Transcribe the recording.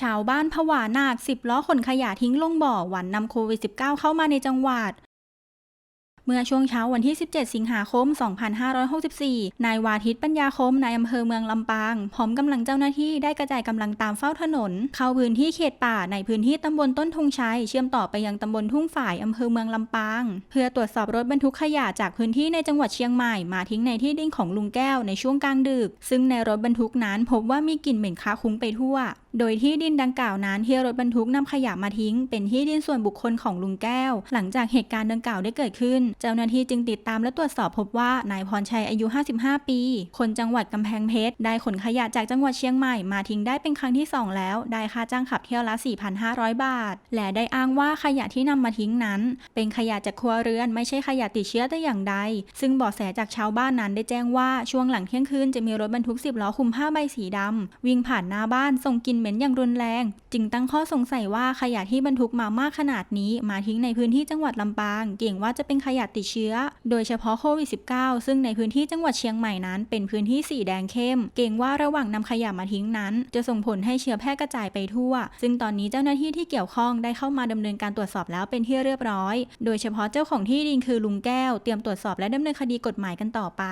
ชาวบ้านผวาหนัก10ล้อขนขยะทิ้งลงบ่อหวันนำโควิด -19 เข้ามาในจังหวัดเมื่อช่วงเช้าวันที่ 17 สิงหาคม 2564 นายวาทิตปัญญาคมนายอำเภอเมืองลำปาง พร้อมกำลังเจ้าหน้าที่ได้กระจายกำลังตามเฝ้าถนน เข้าพื้นที่เขตป่าในพื้นที่ตำบลต้นธงชัย เชื่อมต่อไปยังตำบลทุ่งฝ่ายอำเภอเมืองลำปาง เพื่อตรวจสอบรถบรรทุกขยะจากพื้นที่ในจังหวัดเชียงใหม่มาทิ้งในที่ดินของลุงแก้วในช่วงกลางดึก ซึ่งในรถบรรทุกนั้นพบว่ามีกลิ่นเหม็นคาคุ้งไปทั่ว โดยที่ดินดังกล่าวนั้นที่รถบรรทุกนำขยะมาทิ้ง เป็นที่ดินส่วนบุคคลของลุงแก้ว หลังจากเหตุการณ์ดังกล่าวได้เกิดขึ้น เจ้าหน้าที่จึงติดตามและตรวจสอบพบว่านายพรชัยอายุ 55 ปี คนจังหวัดกำแพงเพชรได้ขนขยะจากจังหวัดเชียงใหม่มาทิ้งได้เป็นครั้งที่ 2 แล้ว ได้ค่าจ้างขับเที่ยวละ 4,500 บาท และได้อ้างว่าขยะที่นำมาทิ้งนั้น เป็นขยะจากครัวเรือนไม่ใช่ขยะติดเชื้อแต่อย่างใด ซึ่งเบาะแสจากชาวบ้านนั้นได้แจ้งว่าช่วงหลังเที่ยงคืนจะมีรถบรรทุก10ล้อคลุมผ้าใบสีดำวิ่งผ่านหน้าบ้านส่งกลิ่นเหม็นอย่างรุนแรง จึงตั้งข้อสงสัยว่าขยะที่บรรทุกมามากขนาดนี้ มาทิ้งในพื้นที่จังหวัดลำปาง เก่งว่าจะเป็นขยะติดเชื้อ โดยเฉพาะโควิด -19 ซึ่งในพื้นที่จังหวัดเชียงใหม่นั้น เป็นพื้นที่สีแดงเข้ม เก่งว่าระหว่างนำขยะมาทิ้งนั้น จะส่งผลให้เชื้อแพร่กระจายไปทั่ว ซึ่งตอนนี้เจ้าหน้าที่ที่เกี่ยวข้องได้เข้ามาดำเนินการตรวจสอบแล้วเป็นที่เรียบร้อย โดยเฉพาะเจ้าของที่ดินคือลุงแก้ว เตรียมตรวจสอบและดำเนินคดีกฎหมายกันต่อไป